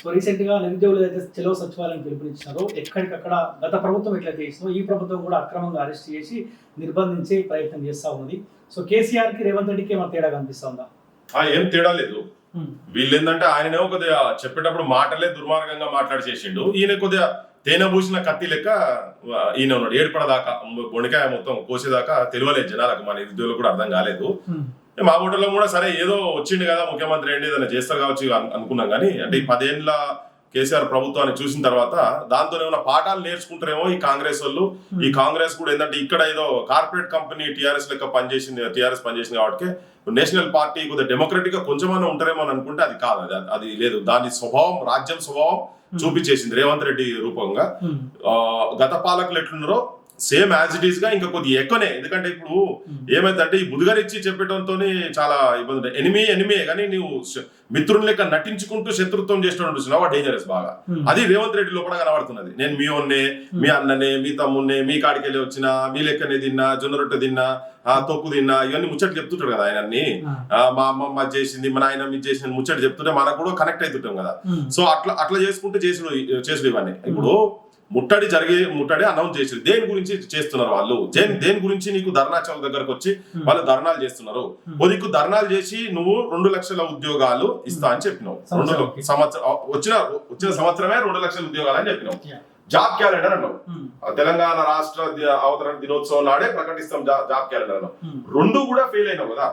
So రీసెంట్గా నిరుద్యోగులు అయితే చెలవు సచివాలయం పిలుపునిచ్చినారో ఎక్కడికక్కడ గత ప్రభుత్వం ఎట్లయితే చేసిందో ఈ ప్రభుత్వం కూడా అక్రమంగా అరెస్ట్ చేసి నిర్బంధించే ప్రయత్నం చేస్తా ఉన్నది. సో కేసీఆర్కి రేవంత్ రెడ్డికి ఏమైనా తేడా కనిపిస్తుందా ఏం తేడా లేదు. వీళ్ళు ఏంటంటే ఆయనే కొద్దిగా చెప్పేటప్పుడు మాటలే దుర్మార్గంగా మాట్లాడి చేసిండు ఈయన కొద్దిగా తేనె పూసిన కత్తి లెక్క ఈయన ఉన్నాడు. ఏడుపడదాకా బొండికాయ మొత్తం కోసేదాకా తెలియలేదు జనాలకు. మన నిరుద్యోగులకు కూడా అర్థం కాలేదు. మా ఊటలో కూడా సరే ఏదో వచ్చిండు కదా ముఖ్యమంత్రి ఏంటి ఏదైనా చేస్తారు కావచ్చు అను- అనుకున్నాం కానీ అంటే ఈ పదేళ్ళ కేసీఆర్ ప్రభుత్వాన్ని చూసిన తర్వాత దాంతో ఏమైనా పాఠాలు నేర్చుకుంటారేమో ఈ కాంగ్రెస్ వాళ్ళు. ఈ కాంగ్రెస్ కూడా ఏంటంటే ఇక్కడ ఏదో కార్పొరేట్ కంపెనీ టీఆర్ఎస్ లెక్క పనిచేసింది టీఆర్ఎస్ పనిచేసింది కాబట్టి నేషనల్ పార్టీ కొద్దిగా డెమోక్రటిక్గా కొంచెమన్నా ఉంటారేమో అని అనుకుంటే అది కాదు అది అది లేదు. దాని స్వభావం రాజ్యం స్వభావం చూపించేసింది రేవంత్ రెడ్డి రూపంగా. గత పాలకులు ఎట్లున్నారో సేమ్ యాజ్ ఇట్ ఈస్గా ఇంకా కొద్దిగా ఎక్కువనే. ఎందుకంటే ఇప్పుడు ఏమైందంటే ఈ బుధగారిచ్చి చెప్పడంతో చాలా ఇబ్బంది ఎనిమి ఎనిమియే కానీ నువ్వు మిత్రుని లెక్క నటించుకుంటూ శత్రుత్వం చేసినట్టు చూసినావు డేంజరస్ బాగా. అది రేవంత్ రెడ్డి లోపల కనబడుతున్నది. నేను మీ ఓన్నే మీ అన్ననే మీ తమ్మున్నే మీ కాడికి వెళ్ళి వచ్చిన మీ లెక్కనే తిన్నా జొన్న రొట్టె తిన్నా ఆ తొక్కు తిన్నా ఇవన్నీ ముచ్చట్లు చెప్తుంటాడు కదా ఆయన మా అమ్మమ్మ చేసింది మా నాయన మీ చేసిన ముచ్చట చెప్తుంటే మనకు కూడా కనెక్ట్ అవుతుంటాం కదా. సో అట్లా అట్లా చేసుకుంటూ చేసుడు చేసుడు ఇవన్నీ. ఇప్పుడు ముట్టడి జరిగే ముట్టడి అనౌన్స్ చేసారు దేని గురించి చేస్తున్నారు వాళ్ళు? దేని దేని గురించి నీకు ధర్నా చౌక్ దగ్గరకు వచ్చి వాళ్ళు ధర్నాలు చేస్తున్నారు? నీకు ధర్నాలు చేసి నువ్వు రెండు లక్షల ఉద్యోగాలు ఇస్తా అని చెప్పినావు. రెండు. సంవత్సరం వచ్చిన వచ్చిన సంవత్సరమే రెండు లక్షల ఉద్యోగాలు అని చెప్పినావు. జాబ్ క్యాలెండర్ అన్నావు. తెలంగాణ రాష్ట్ర అవతరణ దినోత్సవం నాడే ప్రకటిస్తాం జాబ్ క్యాలెండర్ అన్నావు. రెండు కూడా ఫెయిల్ అయినావు కదా?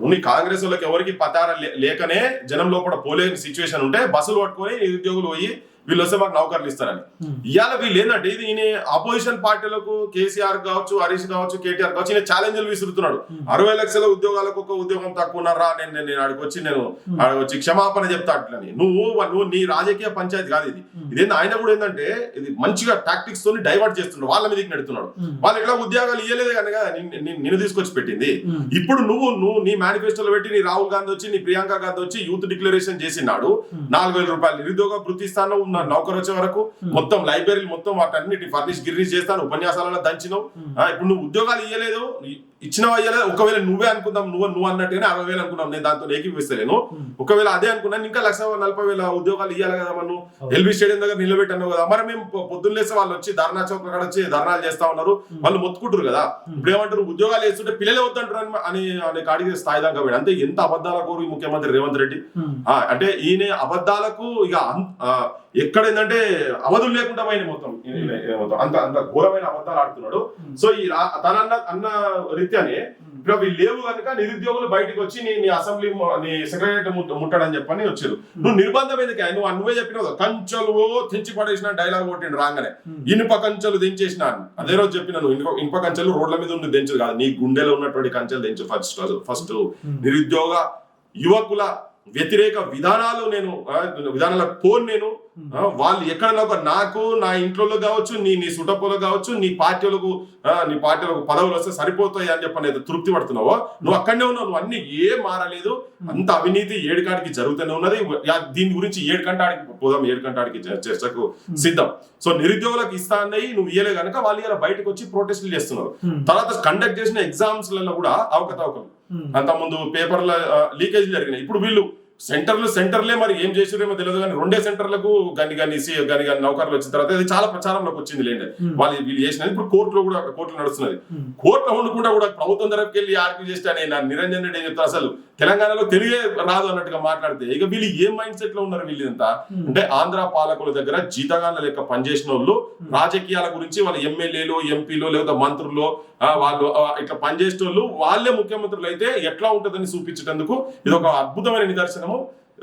నువ్వు కాంగ్రెస్ వాళ్ళకి ఎవరికి పతార లేకనే జనం లోపల పోలేని సిచ్యువేషన్ ఉంటే బస్సులు పట్టుకొని నిరుద్యోగులు పోయి వీళ్ళు వస్తే మాకు నౌకర్లు ఇస్తారని. ఇవాళ వీళ్ళు ఏంటంటే ఇది ఈయన అపోజిషన్ పార్టీలకు కేసీఆర్ కావచ్చు హరీష్ కావచ్చు కేటీఆర్ కావచ్చు ఈయన ఛాలెంజ్లు విసురుతున్నాడు. అరవై లక్షల ఉద్యోగాలకు ఒక ఉద్యోగం తక్కువ ఉన్నారా? నేను నేను ఆడికి వచ్చి నేను ఆడికి వచ్చి క్షమాపణ చెప్తా అట్లని నువ్వు నువ్వు నీ రాజకీయ పంచాయతీ కాదు ఇది. ఇదేంది? ఆయన కూడా ఏంటంటే ఇది మంచిగా టాక్టిక్స్ తోని డైవర్ట్ చేస్తున్నాడు వాళ్ళ మీదకి నెడుతున్నాడు వాళ్ళు ఎట్లా ఉద్యోగాలు ఇయ్యలేదు కనుక నిన్ను- తీసుకొచ్చి పెట్టింది. ఇప్పుడు నువ్వు నువ్వు నీ మేనిఫెస్టోలో పెట్టి నీ రాహుల్ గాంధీ వచ్చి నీ ప్రియాంక గాంధీ వచ్చి యూత్ డిక్లరేషన్ చేసినాడు. నాలుగు వేల రూపాయలు నిరుద్యోగ వృత్తి ఇస్తాను ఉన్న నౌకరు వచ్చే వరకు. మొత్తం లైబ్రరీలు మొత్తం వాటన్నిటి ఫర్నిష్ గిర్నిష్ చేస్తాను ఉపన్యాసాలలో దంచినావు ఇప్పుడు నువ్వు ఉద్యోగాలు ఇయ్యలేదు ఇచ్చినవా ఇయ్యలేదు ఒకవేళ నువ్వే అనుకుందాం నువ్వు నువ్వు అన్నట్టుగానే అరవై వేలు అనుకున్నాం. నేను దాంతో ఏకీపిస్తలేను ఒకవేళ అదే అనుకున్నాను ఇంకా లక్ష నలభై వేల ఉద్యోగాలు ఇవ్వాలి కదా మనం ఎల్బీ స్టేడియం దగ్గర నిలబెట్టాను కదా. మరి మేము పొ- పొద్దున్న లేస్తే వాళ్ళు వచ్చి ధర్నా చౌక్ అక్కడ వచ్చి ధర్నాలు చేస్తా ఉన్నారు. వాళ్ళు మొత్తుకుంటారు కదా. ఇప్పుడు ఏమంటారు? ఉద్యోగాలు వేస్తుంటే పిల్లలే వద్దంటారు అని అని కాడికి స్థాయి దాకా పోయాడు. అంటే ఎంత అబద్ధాల కోరు ఈ ముఖ్యమంత్రి రేవంత్ రెడ్డి. అంటే ఈయన అబద్ధాలకు ఇక ఎక్కడ ఏంటంటే అవధులు లేకుండా పోయిన మొత్తం. అంత అంత ఘోరమైన అబద్ధాలు ఆడుతున్నాడు. సో ఈ తన అన్న అన్న రీత్యానే ఇప్పుడు అవి లేవు కనుక నిరుద్యోగులు బయటకు వచ్చి నీ నీ అసెంబ్లీ నీ సెక్రటరీ ముట్టడని చెప్పని వచ్చారు. నువ్వు నిర్బంధం ఎందుకు? నువ్వు నువ్వే చెప్పినావు కంచెలు తెంచి పడేసిన డైలాగ్ కొట్టిండు రాగానే. ఇనుప కంచెలు దించేసిన. అని. అదే రోజు చెప్పిన నువ్వు ఇనుప ఇనుప కంచెలు రోడ్ల మీద ఉండి దించదు కాదు. నీ గుండెలో ఉన్నటువంటి కంచెలు దించు ఫస్ట్ ఫస్ట్ నిరుద్యోగ యువకుల వ్యతిరేక విధానాలు నేను విధానాల పోన్ నేను వాళ్ళు ఎక్కడ ఒక నాకు నా ఇంట్లో కావచ్చు నీ నీ సుటపోలో కావచ్చు నీ పార్టీలకు నీ పార్టీలకు పదవులు వస్తే సరిపోతాయి అని చెప్పి అనేది తృప్తి పడుతున్నావో? నువ్వు అక్కడనే ఉన్నావు నువ్వు అన్ని ఏం మారలేదు అంత అవినీతి ఏడుకాడికి జరుగుతూనే ఉన్నది. దీని గురించి ఏడు కంటాడికి పోదాం ఏడు కంటాడికి చ- చర్చకు సిద్ధం. సో నిరుద్యోగులకు ఇస్తా అన్నవి నువ్వు ఇయ్యలే కనుక వాళ్ళు ఇలా బయటకు వచ్చి ప్రొటెస్టులు చేస్తున్నారు. తర్వాత కండక్ట్ చేసిన ఎగ్జామ్స్లలో కూడా అవకతవకలు. అంత ముందు పేపర్ల లీకేజ్ జరిగినాయి. ఇప్పుడు వీళ్ళు సెంటర్లు సెంటర్లే మరి ఏం చేసారేమో తెలియదు కానీ రెండే సెంటర్లకు గని గని గని గని నౌకర్లు వచ్చిన తర్వాత ఇది చాలా ప్రచారంలోకి వచ్చింది లేండి. వాళ్ళు వీళ్ళు చేసినది ఇప్పుడు కోర్టులో కూడా కోర్టులో నడుస్తున్నది. కోర్టులో ఉండకుండా కూడా ప్రభుత్వం తరపుకి వెళ్ళి ఆర్గ్యూ చేస్తే నిరంజన్ రెడ్డి ఏం చెప్తారు అసలు? తెలంగాణలో తెలుగే రాదు అన్నట్టుగా మాట్లాడితే ఇక వీళ్ళు ఏ మైండ్ సెట్లో ఉన్నారు వీళ్ళంతా అంటే ఆంధ్ర పాలకుల దగ్గర జీతగాళ్ళ లెక్క పనిచేసిన వాళ్ళు రాజకీయాల గురించి వాళ్ళ ఎమ్మెల్యేలు ఎంపీలు లేదా మంత్రులు వాళ్ళు ఇట్లా పనిచేసే వాళ్ళు వాళ్ళే ముఖ్యమంత్రులు అయితే ఎట్లా ఉంటుందని చూపించేందుకు ఇది ఒక అద్భుతమైన నిదర్శనము.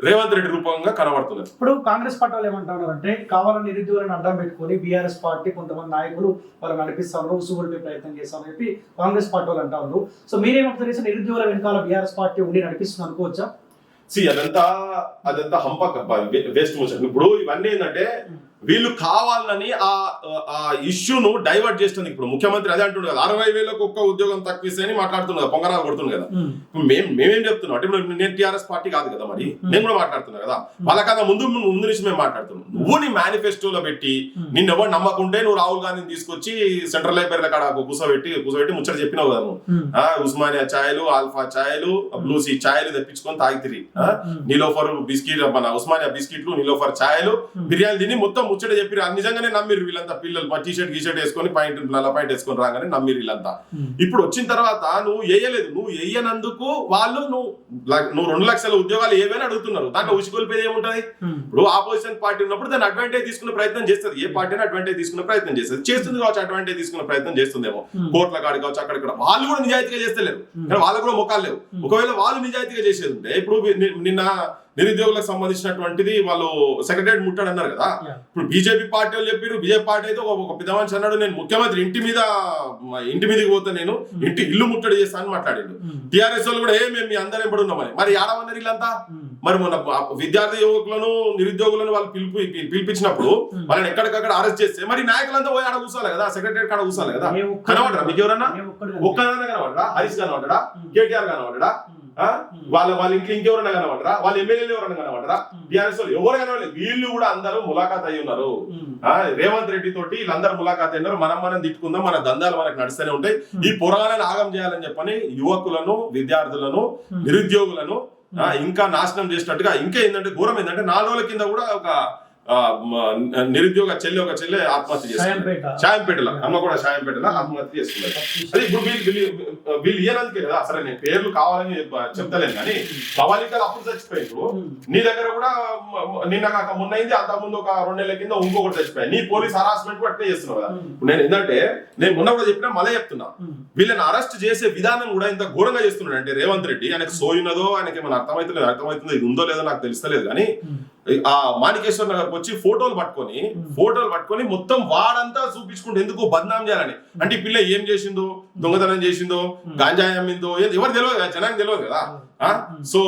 రేవంత్ రెడ్డి రూపంగా కనబడుతున్నది. ఇప్పుడు కాంగ్రెస్ పార్టీ వాళ్ళు ఏమంటున్నారు అంటే కావాలని నిరుద్యోగులను అడ్డం పెట్టుకొని బీఆర్ఎస్ పార్టీ కొంతమంది నాయకులు వాళ్ళు నడిపిస్తారు ఉసుగుడిపే ప్రయత్నం చేస్తామని చెప్పి కాంగ్రెస్ పార్టీ వాళ్ళు అంటా ఉన్నారు. సో మీరేమంటారు? నిరుద్యోగుల వెనకాల బీఆర్ఎస్ పార్టీ ఉండి నడిపిస్తుంది అనుకోవచ్చా? సి అదంతా అదంతా హంపక్ వేస్ట్ మోషన్. ఇప్పుడు ఇవన్నీ ఏంటంటే వీళ్ళు కావాలని ఆ ఆ ఇష్యూను డైవర్ట్ చేస్తుంది. ఇప్పుడు ముఖ్యమంత్రి అదే అంటుండే కదా అరవై వేలకు ఒక్క ఉద్యోగం తక్కువ అని మాట్లాడుతుంది కదా పొంగనాలు కొడుతుంది కదా. మేము మేమేం చెప్తున్నాం? అంటే నేను టీఆర్ఎస్ పార్టీ కాదు కదా మరి నేను కూడా మాట్లాడుతున్నా కదా. వాళ్ళకన్నా ముందు ముందు నుంచి మేము మాట్లాడుతున్నాం. నువ్వు నీ మేనిఫెస్టోలో పెట్టి నిన్ను ఎవరు నమ్మకుంటే నువ్వు రాహుల్ గాంధీని తీసుకొచ్చి సెంట్రల్ లైబ్రరీ కాడ కూర్చోబెట్టి కూర్చోబెట్టి ముచ్చట చెప్పినావు కదా నువ్వు. ఉస్మానియా ఛాయలు ఆల్ఫా ఛాయలు బ్లూ సీ ఛాయలు తెప్పించుకొని తాగితిరి. నీలోఫర్ బిస్కెట్ మన ఉస్మానియా బిస్కెట్లు నీలోఫర్ ఛాయలు బిర్యానీ తిని మొత్తం ముచ్చట చెప్పి నిజంగానే నమ్మిరు వీళ్ళంతా పిల్లలు. టీ షర్ట్ గీ షర్ట్ వేసుకొని పాయింట్ నల్ల పాయింట్ వేసుకొని రాగానే నమ్మిరు వీళ్ళంతా. ఇప్పుడు వచ్చిన తర్వాత నువ్వు వేయలేదు. నువ్వు వేయనందుకు వాళ్ళు నువ్వు నువ్వు రెండు లక్షల ఉద్యోగాలు ఏవైనా అడుగుతున్నారు. దాంట్లో ఉసిగొలిపేది ఏముంటది. ఇప్పుడు ఆపోజిషన్ పార్టీ ఉన్నప్పుడు దాన్ని అడ్వాంటేజ్ తీసుకునే ప్రయత్నం చేస్తుంది. ఏ పార్టీ అడ్వాంటేజ్ తీసుకునే ప్రయత్నం చేస్తుంది. చేస్తుంది కావచ్చు అడ్వాంటేజ్ తీసుకునే ప్రయత్నం చేస్తుందేమో. కోర్టుల కాడి కావచ్చు అక్కడిక్కడ వాళ్ళు కూడా నిజాయితీగా చేస్తలేరు. కానీ వాళ్ళకు కూడా ముఖాలు లేవు. ఒకవేళ వాళ్ళు నిజాయితీగా చేసేది ఉంటే ఇప్పుడు నిన్న నిరుద్యోగులకు సంబంధించినటువంటిది వాళ్ళు సెక్రటరీ ముట్టాడు అన్నారు కదా. ఇప్పుడు బీజేపీ పార్టీ వాళ్ళు చెప్పారు బీజేపీ పార్టీ అయితే ఒక పెద్ద మనిషి అన్నాడు నేను ముఖ్యమంత్రి ఇంటి మీద ఇంటి మీదకి పోతా నేను ఇంటి ఇల్లు ముట్టడి చేస్తా అని మాట్లాడిండు ఉమ్. టిఆర్ఎస్ వాళ్ళు కూడా ఏ మేము మీ అందరం ఎప్పుడు ఉన్నామని మరి ఏడవన్నారు వీళ్ళంతా ఉమ్. మరి మొన్న ఆ విద్యార్థి యువకులను నిరుద్యోగులను వాళ్ళు పిలుపు పిలిపించినప్పుడు Hmm. వాళ్ళని ఎక్కడికక్కడ అరెస్ట్ చేస్తే మరి నాయకులంతా పోయి ఆడ కూర్చోాలి కదా సెక్రటరీ కాడ కూర్చోాలి కదా కనబడరా మీకు ఎవరన్నా ఒక్కడు కనబడరా హరీష్ కనబడ్డా Hmm. కేటీఆర్. ఆ? వాళ్ళ వాళ్ళ ఇంట్లో ఇంకెవరన్నా కనబడరా? వాళ్ళ ఎమ్మెల్యేలు ఎవరన్నా కనబడరా? వాళ్ళు ఎవరు కనబడలేదు. వీళ్ళు కూడా అందరూ ములాఖాత్ అయి ఉన్నారు. రేవంత్ రెడ్డి తోటి వీళ్ళందరూ ములాఖాత్ అయినారు మనం మనం తిట్టుకుందాం మన దందాలు మనకు నడుస్తూనే ఉంటాయి. ఈ పురాణాన్ని ఆగం చేయాలని చెప్పని యువకులను విద్యార్థులను. నిరుద్యోగులను ఇంకా నాశనం చేసినట్టుగా ఇంకా ఏంటంటే ఘోరం ఏంటంటే నాలుగు రోజుల కింద కూడా ఒక నిరుద్యోగ చెల్లి ఒక చెల్లె ఆత్మహత్య సాయంపేట షాయంపేటలో. అమ్మ కూడా షాయంపేటలో ఆత్మహత్య చేసుకున్నారు అదే ఇప్పుడు వీళ్ళు వీళ్ళు ఇయ్యనందుకే కదా. సరే నేను పేర్లు కావాలని చెప్తలేను కానీ భవానికలు అప్పుడు చచ్చిపోయారు. నీ దగ్గర కూడా నిన్న కాక మొన్న అయింది అంత ముందు ఒక రెండు నెలల కింద ఇంకొకటి చచ్చిపోయాయి. నీ పోలీస్ హరాస్మెంట్ కూడా అట్లే చేస్తున్నావు కదా. నేను ఏంటంటే నేను మొన్న కూడా చెప్పినా మళ్ళీ చెప్తున్నా. వీళ్ళని అరెస్ట్ చేసే విధానం కూడా ఇంత ఘోరంగా చేస్తున్నాడు అంటే రేవంత్ రెడ్డి. ఆయనకు సోయినదో ఆయనకి ఏమైనా అర్థమవుతలేదు అర్థమవుతుందో ఇది ఉందో లేదో నాకు తెలుస్తలేదు కానీ. ఆ మాణికేశ్వర నగర్కి వచ్చి ఫోటోలు పట్టుకొని ఫోటోలు పట్టుకొని మొత్తం వాడంతా చూపించుకుంటూ ఎందుకు బద్నాం చేయాలని? అంటే ఈ పిల్ల ఏం చేసిందో దొంగతనం చేసిందో గాంజాయి అమ్మిందో ఎవరు తెలియదు కదా? జనానికి తెలియదు కదా? సో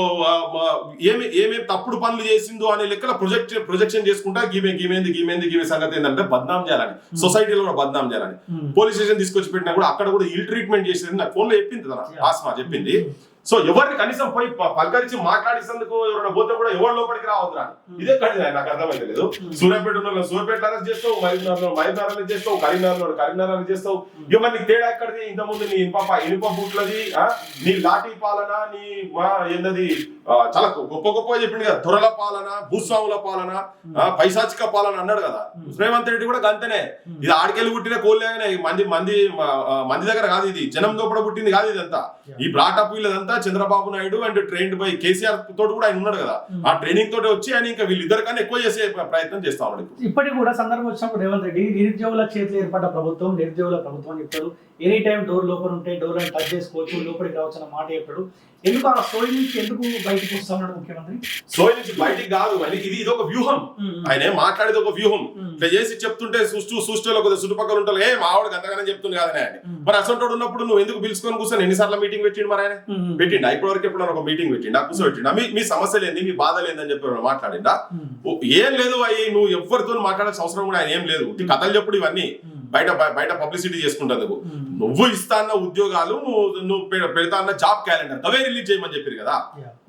ఏమి ఏమేమి తప్పుడు పనులు చేసిందో అనే లెక్కల ప్రొజెక్ట్ ప్రొజెక్షన్ చేసుకుంటా గీమే గీమేంది గీమేంది గీమే సంగతి ఏంటంటే బద్నాం చేయాలని. సొసైటీలో కూడా బద్నాం చేయాలని. పోలీస్ స్టేషన్ తీసుకొచ్చి పెట్టినా కూడా అక్కడ కూడా ఇల్ ట్రీట్మెంట్ చేసేది నాకు ఫోన్లో చెప్పింది తన ఆస్మా చెప్పింది. సో ఎవరిని కనీసం పోయి పలకరించి మాట్లాడేందుకు ఎవరైనా పోతే కూడా ఎవరు లోపలికి రావద్దురా ఇదే కఠిన నాకు అర్థమైతే లేదు. సూర్యాపేట ఉన్న సూర్యాపేట అరెస్ట్ చేస్తావు మహబూబ్నగర్ మహబూబ్నగర్ అరెస్ట్ చేస్తావు కరీంనగర్ కరీంనగర్ చేస్తావు. ఇక మరి నీకు తేడా ఎక్కడిది? ఇంత ముందు నీ ఇనుప ఇనుప బుట్లది? నీ లాఠీ పాలన నీ మా ఏందది ఆ, చాలా గొప్ప గొప్ప చెప్పింది కదా. దొరల పాలన భూస్వాముల పాలన ఆ, పైశాచిక పాలన అన్నాడు కదా. రేవంత్ రెడ్డి కూడా గంతనే. ఇది ఆడికెళ్ళి పుట్టిన కోల్లేగానే మంది మంది మంది దగ్గర కాదు ఇది. జనం దోపడ పుట్టింది కాదు ఇదంతా. ఈ brought up వీళ్ళదంతా Chandrababu Naidu and trained by KCR తోటి కూడా ఆయన ఉన్నాడు కదా. ఆ ట్రైనింగ్ తోటి వచ్చి ఆయన ఇంకా వీళ్ళిద్దరు కన్నా ఎక్కువ చేసే ప్రయత్నం చేస్తా ఉన్నాడు. ఇప్పటికి కూడా సందర్భం వచ్చినప్పుడు రేవంత్ రెడ్డి నిరుద్యోగుల చేతిలో ఏర్పడ్డ ప్రభుత్వం నిరుద్యోగుల ప్రభుత్వం అని చెప్తాడు ఎనీ టైం డోర్ లోపల ఉంటే డోర్ అని టచ్ చేసుకోవచ్చు లోపలికి రావచ్చు అన్న మాట చెప్పాడు ఎందుకు ఆ స్టోరీ నుంచి ఎందుకు బయటకు వస్తా ఉన్నాడు ముఖ్యమంత్రి. సో ఇది నుంచి బయటికి కాదు మరి ఇది ఇది ఒక వ్యూహం ఆయన మాట్లాడేది ఒక వ్యూహం. ఇట్లా చేసి చెప్తుంటే సుష్టు సుష్టిలో కొద్దిగా చుట్టుపక్కల ఉంటారు. ఏ మావాడు అంతగానే చెప్తుంది కాదని ఆయన. మరి అసంటోడు ఉన్నప్పుడు నువ్వు ఎందుకు పిలుచుకొని కూర్చొని ఎన్నిసార్లు మీటింగ్ పెట్టిండు మరి ఆయన. పెట్టిండా? ఇప్పటి వరకు ఎప్పుడు ఒక మీటింగ్ పెట్టిండా? కూర్చోబెట్టిండా? మీ మీ సమస్యలు ఏంది? మీ బాధలు ఏందని చెప్పి మాట్లాడిండా ఏం లేదు అయ్యి నువ్వు ఎవరితో మాట్లాడాల్సిన అవసరం కూడా ఆయన ఏం లేదు. కథలు చెప్పుడు ఇవన్నీ. బయట బయట పబ్లిసిటీ చేసుకుంటందుకు. నువ్వు. ఇస్తా అన్న ఉద్యోగాలు నువ్వు నువ్వు పెడతా అన్న జాబ్ క్యాలెండర్. అవే రిలీజ్ చేయమని చెప్పారు కదా.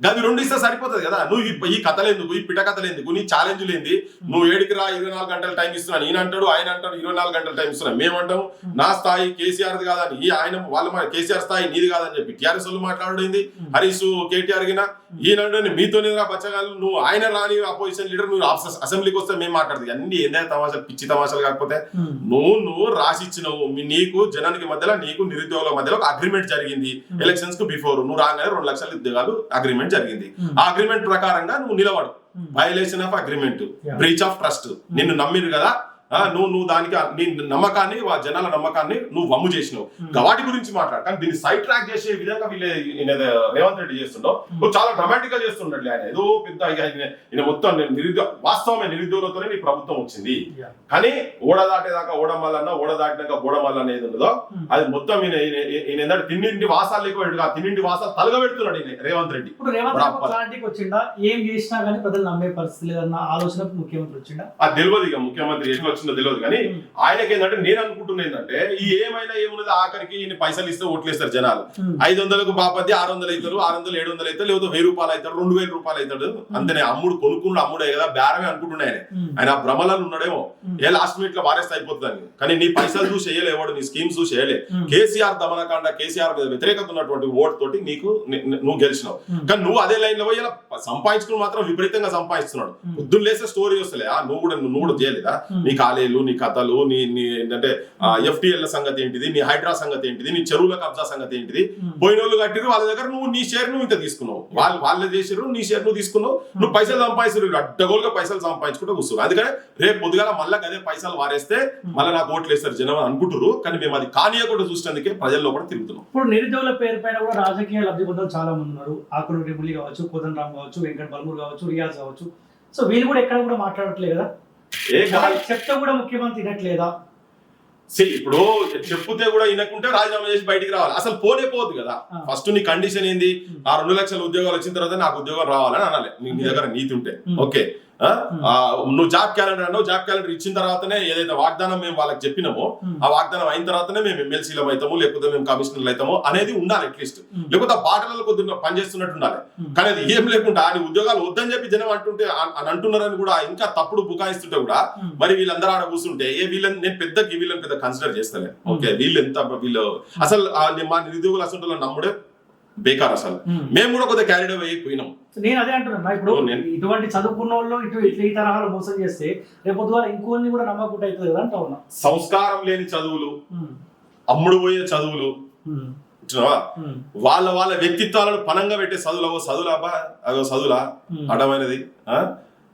గది రెండు ఇస్తే సరిపోతుంది కదా. నువ్వు ఈ- కథలు ఎందుకు ఈ పిట కథలు ఎందుకు నీ ఛాలెంజ్ ఏంది నువ్వు ఏడికి రా ఇరవై నాలుగు గంటల టైం ఇస్తున్నాను ఈయన అంటాడు ఆయన అంటాడు ఇరవై నాలుగు గంటల టైం ఇస్తున్నాను మేమంటాం నా స్థాయి కేసీఆర్ కాదని ఈ ఆయన వాళ్ళ కేసీఆర్ స్థాయి నీది కాదని చెప్పి టీఆర్ఎస్ వాళ్ళు మాట్లాడింది హరీష్ కేటీఆర్ గిన? ఈయన మీతోనే రా బచ్చగాలు నువ్వు ఆయన రాని అపోజిషన్ లీడర్ నువ్వు అస- అసెంబ్లీకి వస్తే మేము మాట్లాడదు అన్ని ఏందైనా తమాషాలు పిచ్చి తమాషాలు కాకపోతే. నువ్వు నువ్వు రాసిచ్చినవు. నీకు జనానికి మధ్యలో నీకు నిరుద్యోగుల మధ్యలో ఒక అగ్రిమెంట్ జరిగింది. ఎలక్షన్స్కు బిఫోర్ నువ్వు రాగానే రెండు లక్షల ఉద్యోగాలు అగ్రిమెంట్ జరిగింది. Hmm. ఆ అగ్రిమెంట్ ప్రకారంగా నువ్వు నిలబడు. Hmm. Violation of agreement. Breach of trust నిన్ను నమ్మిరు కదా నువ్వు నువ్వు దానికి నీ నమ్మకాన్ని వా జనాల నమ్మకాన్ని నువ్వు వమ్ము చేసినావు. వాటి గురించి మాట్లాడు. కానీ దీన్ని సైడ్ ట్రాక్ చేసే విధంగా వీళ్ళు ఏదో రేవంత్ రెడ్డి చేస్తుండో నువ్వు చాలా డ్రామాటిక్గా చేస్తుండడు ఆయన. ఏదో పెద్ద ఈయన- మొత్తం నిరుద్యోగ వాస్తవమే నిరుద్యోగులతోనే నీ ప్రభుత్వం వచ్చింది. కానీ ఓడ దాటేదాకా ఓడమల్లన్న ఓడ దాటినాక ఓడమల్ల అనేది ఉన్నదో అది మొత్తం ఈయన ఏంటంటే తిన్నింటి వాసాలు ఆ తిన్నింటి వాసాలు తలగబెడుతున్నాడు ఈయన రేవంత్ రెడ్డి. ఇప్పుడు రేవంత్ వచ్చిండా? ఏం చేసినా కానీ ప్రజలు నమ్మే పరిస్థితి లేదన్న ఆలోచన ముఖ్యమంత్రి వచ్చిండా? అది తెలియదు ఇక ముఖ్యమంత్రి ఎట్లా వచ్చిందో తెలియదు కానీ ఆయనకి ఏంటంటే నేను అనుకుంటున్నా ఏంటంటే ఈ ఏమైనా ఏమున్నది ఆఖరికి ఈయన పైసలు ఇస్తే ఓట్లేస్తారు జనాలు. ఐదు వందలకు బాపతి ఆరు వందలు అవుతారు ఆరు వందలు ఏడు వందలు అవుతారు లేకపోతే వెయ్యి రూపాయలు అవుతారు రెండు వేల రూపాయలు అవుతాడు అంతనే అమ్ముడు కొనుక్కున్నాడు అమ్ముడే కదా బేరమే అనుకుంటున్నాయి ఆయన. ఆయన ఆ భ్రమలలో ఉన్నాడేమో. ఏ లాస్ట్ మినిట్లో వారేస్తే అయిపోతుంది కానీ నీ పైసలు చూసి చేయలేవాడు నీ స్కీమ్స్ చూసి చేయలే. కేసీఆర్ దమనకాండ కేసీఆర్ మీద వ్యతిరేకత ఉన్నటువంటి ఓట్ తోటి నీకు నువ్వు గెలిచినావు. కానీ నువ్వు అదే లైన్లో పోయి ఇలా సంపాదించుకుని మాత్రం విపరీతంగా సంపాదిస్తున్నాడు. పొద్దున్న లేసే స్టోరీ వస్తలే నువ్వు కూడా నువ్వు కూడా చేయలేదా Hmm. కాలేలు నీ కథలు నీ నీ ఏంటంటే ఎఫ్టిఎల్ సంగతి ఏంటిది నీ హైడ్రా సంగతి ఏంటిది నీ చెరువుల కబ్జా సంగతి ఏంటిది. పోయిన వాళ్ళు కట్టిరు వాళ్ళ దగ్గర నువ్వు నీ షేర్ నువ్వు ఇంత తీసుకున్నావు. వాళ్ళు వాళ్ళే చేసిరు నీ షేర్ నువ్వు తీసుకున్నావు నువ్వు పైసలు సంపాదించారు అడ్డగోలుగా పైసలు సంపాదించుకుంటూ కూర్చున్నావు. అందుకని రేపు పొద్దుగాల మళ్ళీ అదే పైసలు వారేస్తే మళ్ళీ నాకు ఓట్లు వేస్తారు జనం అని అనుకుంటారు కానీ మేము అది కానీయకుండా చూసినందుకే ప్రజల్లో కూడా తిరుగుతున్నాం. ఇప్పుడు నిరుద్యోగుల పేరు పైన కూడా రాజకీయ లబ్ధి పొందలు చాలా మంది ఉన్నారు. ఆకులు రిబులి కావచ్చు కోదన్ రామ్ కావచ్చు వెంకట్ బల్మూర్ కావచ్చు రియాజ్ కావచ్చు. సో వీళ్ళు కూడా ఎక్కడ కూడా మాట్లాడట్లేదు కదా? ఏ గాలి చెప్తే కూడా ముఖ్యమంత్రి తినట్లేదా See, ఇప్పుడు చెప్పుతే కూడా వినకుంటే రాజీనామా చేసి బయటికి రావాలి. అసలు పోనే పోదు కదా. ఫస్ట్ నీ కండిషన్ ఏంది? ఆ రెండు లక్షల ఉద్యోగాలు వచ్చిన తర్వాత నాకు ఉద్యోగం రావాలని అనాలి. నీ దగ్గర నీతి ఉంటే. ఓకే. నువ్వు జాబ్ క్యాలెండర్ అన్నావు జాబ్ క్యాలెండర్ ఇచ్చిన తర్వాతనే ఏదైతే వాగ్దానం మేము వాళ్ళకి చెప్పినామో. ఆ వాగ్దానం అయిన తర్వాతనే మేము ఎమ్మెల్సీలం అవుతాము లేకపోతే మేము కమిషనర్లు అవుతాము అనేది ఉండాలి అట్లీస్ట్. లేకపోతే ఆ బాటలలో కొద్దిగా పనిచేస్తున్నట్టు ఉండాలి. కానీ అది ఏం లేకుండా ఆయన ఉద్యోగాలు వద్దని చెప్పి జనం అంటుంటే అన్- అంటున్నారని కూడా ఇంకా తప్పుడు బుకాయిస్తుంటే కూడా. మరి వీళ్ళందరూ ఆడ కూర్చుంటే ఏ వీళ్ళని నేను పెద్ద వీళ్ళని పెద్ద కన్సిడర్ చేస్తాను ఓకే వీళ్ళు ఎంత వీళ్ళు అసలు మా నిరుద్యోగులు అసలు నమ్ముడే బేకార్ అసలు. మేము కూడా కొద్దిగా క్యారీడ్ అయిపోయినాం సో నేను అదే అంటున్నా ఇప్పుడు ఇటువంటి చదువుకున్న వాళ్ళు ఇటు ఇట్లా ఈ తరహాలో మోసం చేస్తే రేపు ద్వారా ఇంకోని కూడా నమ్మకుండా అవుతుంది కదా అంటా ఉన్నా సంస్కారం లేని చదువులు అమ్ముడు పోయే చదువులు వాళ్ళ వాళ్ళ వ్యక్తిత్వాలను పనంగా పెట్టే చదువులు చదువులాబా అదో చదువులా. అడమైనది?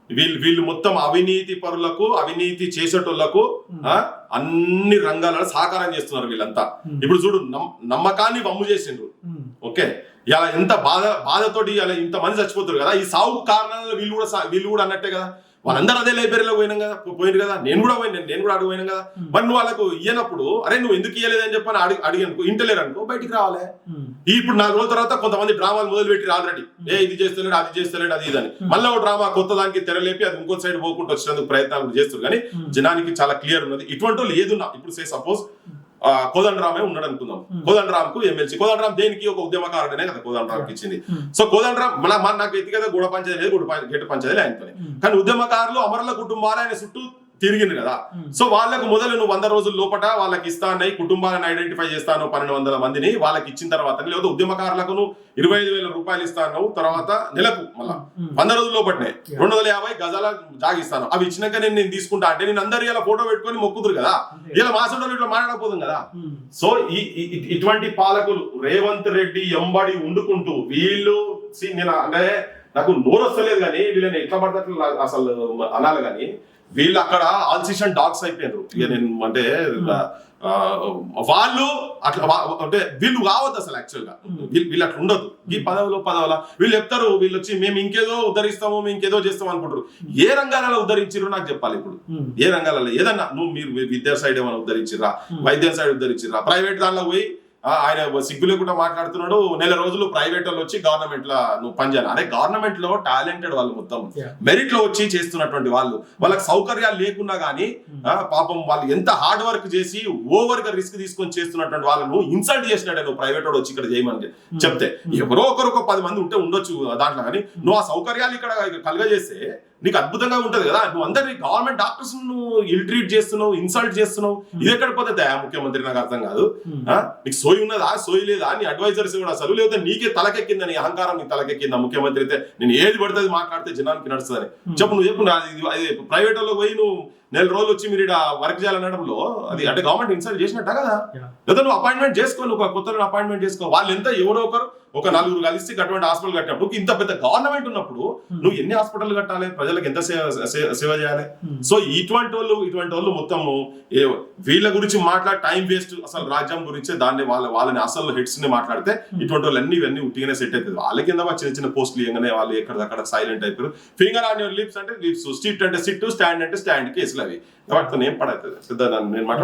వీళ్ళు వీళ్ళు మొత్తం అవినీతి పరులకు అవినీతి చేసేటోళ్ళకు? అన్ని రంగాలలో సహకారం చేస్తున్నారు వీళ్ళంతా. ఇప్పుడు చూడు నమ్- నమ్మకాన్ని వమ్ము చేసిండ్రు ఓకే. ఇలా ఎంత బాధ బాధతోటి ఇలా ఇంత మంది చచ్చిపోతారు కదా ఈ సాగు కారణాలలో వీళ్ళు కూడా వీళ్ళు కూడా అన్నట్టే కదా. వాళ్ళందరూ అదే లైబ్రరీలో పోయినాం కదా పో- పోయినారు కదా. నేను కూడా పోయినా నేను కూడా అడుగు పోయినాం కదా. మరి నువ్వు వాళ్ళకు ఇయ్యనప్పుడు అరే నువ్వు ఎందుకు ఇయ్యలేదని చెప్పని అడిగి అడిగాను ఇంటలేరు అనుకో బయటికి రావాలి. ఇప్పుడు నాలుగు రోజుల తర్వాత కొంతమంది డ్రామాలు మొదలు పెట్టి ఆల్రెడీ ఏ ఇది చేస్తలేడు అది చేస్తలేడు అది ఇదని మళ్ళీ ఒక డ్రామా కొత్త దానికి తెరలేపి అది ఇంకో సైడ్ పోకుండా వచ్చినందుకు ప్రయత్నాలు చేస్తారు కానీ. జనానికి చాలా క్లియర్ ఉన్నది. ఇటువంటి వాళ్ళు ఏదున్నా ఇప్పుడు సే సపోజ్ కోదండ రామే ఉన్నాడు అనుకుందాం Hmm. కోదండ రామ్కు ఎమ్మెల్సీ. కోదండ రామ్ దేనికి ఒక ఉద్యమకారుడనే కదా కోదండ రామ్ ఇచ్చింది. సో కోదండ రామ్ మన మన నాకు వ్యక్తిగత గూడ పంచాయతీ లేదు గూడ పం- గేటు పంచాయతీ ఆయనతో ఉమ్, కానీ ఉద్యమకారులు అమరుల కుటుంబాలు ఆయన చుట్టూ తిరిగింది కదా. సో వాళ్ళకు మొదలు నువ్వు వంద రోజుల లోపట వాళ్ళకి ఇస్తానని కుటుంబాలను ఐడెంటిఫై చేస్తాను పన్నెండు వందల మందిని వాళ్ళకి ఇచ్చిన తర్వాత లేదా ఉద్యమకారులకు నువ్వు ఇరవై ఐదు వేల రూపాయలు ఇస్తాను తర్వాత నెలకు మళ్ళా. వంద రోజుల లోపట్నే. Yeah. రెండు వందల యాభై గజాల జాగిస్తాను అవి ఇచ్చినాక నేను నేను తీసుకుంటా అంటే నేను అందరు ఇలా ఫోటో పెట్టుకొని మొక్కుతురు కదా. ఇలా మాసంలో ఇట్లా మాట్లాడకపోతుంది కదా. సో ఈ ఇటువంటి పాలకులు రేవంత్ రెడ్డి ఎంబడి ఉండుకుంటూ వీళ్ళు నేను అంటే నాకు నోరు వస్తలేదు కానీ వీళ్ళని ఎట్లా పడితే అసలు అనాలి కానీ వీళ్ళు అక్కడ ఆల్సిషన్ డాగ్స్ అయిపోయారు ఇక నేను అంటే ఆ, వాళ్ళు అట్లా అంటే వీళ్ళు కావద్దు అసలు యాక్చువల్గా. వీళ్ళు అట్లా ఉండదు ఈ పదవులు పదవుల వీళ్ళు చెప్తారు వీళ్ళు వచ్చి మేము ఇంకేదో ఉద్ధరిస్తాము మేము ఇంకేదో చేస్తాం అనుకుంటారు. ఏ రంగాలలో ఉద్ధరించారో నాకు చెప్పాలి ఇప్పుడు? ఏ రంగాలలో? ఏదన్నా నువ్వు మీరు విద్యా సైడ్ ఏమైనా ఉద్ధరించిర్రా? Hmm. వైద్యం సైడ్ ఉద్ధరించిర్రా? ప్రైవేట్ దానిలో పోయి ఆయన సిగ్గు లేకుండా మాట్లాడుతున్నాడు. నెల రోజులు ప్రైవేట్ వాళ్ళు వచ్చి గవర్నమెంట్లో నువ్వు పనిచేయాలి అదే గవర్నమెంట్లో టాలెంటెడ్ వాళ్ళు మొత్తం. మెరిట్లో వచ్చి చేస్తున్నటువంటి వాళ్ళు. వాళ్ళకి సౌకర్యాలు లేకున్నా గానీ ఆ, పాపం వాళ్ళు ఎంత హార్డ్ వర్క్ చేసి ఓవర్గా రిస్క్ తీసుకొని చేస్తున్నటువంటి వాళ్ళను ఇన్సల్ట్ చేసినట్టే నువ్వు ప్రైవేట్ వాడు వచ్చి ఇక్కడ చేయమని చెప్తే. ఎవరో ఒకరు ఒక పది మంది ఉంటే ఉండొచ్చు దాంట్లో కానీ నువ్వు ఆ సౌకర్యాలు ఇక్కడ కలగజేస్తే నీకు అద్భుతంగా ఉంటది కదా. నువ్వు అందరినీ గవర్నమెంట్ డాక్టర్స్ నువ్వు ఇల్ ట్రీట్ చేస్తున్నావు ఇన్సల్ట్ చేస్తున్నావు. ఇది ఎక్కడ పద్ధతి ముఖ్యమంత్రి నాకు అర్థం కాదు? నీకు సోయి ఉన్నదా? సోయి లేదా? నీ అడ్వైజర్స్ కూడా అసలు లేకపోతే నీకే తలకెక్కిందా నీ అహంకారం నీ తలకెక్కిందా? ముఖ్యమంత్రి అయితే నేను ఏది పడితే మాట్లాడితే జనానికి నడుస్తుందని. చెప్పు నువ్వు చెప్పు అది ప్రైవేట్లో పోయి నువ్వు నెల రోజులు వచ్చి మీరు ఇక్కడ వర్క్ చేయాలనడంలో అది అంటే గవర్నమెంట్ ఇన్సల్ట్ చేసినట్ట కదా. లేదా నువ్వు అపాయింట్మెంట్ చేసుకో నువ్వు కొత్త అపాయింట్మెంట్ చేసుకో వాళ్ళు ఎంత ఎవరో ఒకరు ఒక నలుగురు కలిసి అటువంటి హాస్పిటల్ కట్టినప్పుడు ఇంత పెద్ద గవర్నమెంట్ ఉన్నప్పుడు నువ్వు ఎన్ని హాస్పిటల్ కట్టాలి? ప్రజల ప్రజలకు ఎంత సేవ సేవ చేయాలి? Hmm. సో ఇటువంటి వాళ్ళు ఇటువంటి వాళ్ళు మొత్తము వీళ్ళ గురించి మాట్లాడి టైం వేస్ట్ అసలు రాజ్యం గురించి దాన్ని వాళ్ళ వాళ్ళని అసలు హెడ్స్ని మాట్లాడితే ఇటువంటి వాళ్ళు అన్ని ఇవన్నీ ఉట్టిగానే సెట్ అవుతుంది వాళ్ళ కింద చిన్న చిన్న పోస్టులు ఇవ్వగానే వాళ్ళు ఎక్కడిదక్కడ సైలెంట్ అయిపోయారు. ఫింగర్ ఆన్ యువర్ లిప్స్ అంటే లిప్స్ సిట్ అంటే సిట్ స్టాండ్ అంటే స్టాండ్ కేసులు అవి వాటితో ఏం పడవుతుంది పెద్ద దాన్ని నేను మాట్లాడ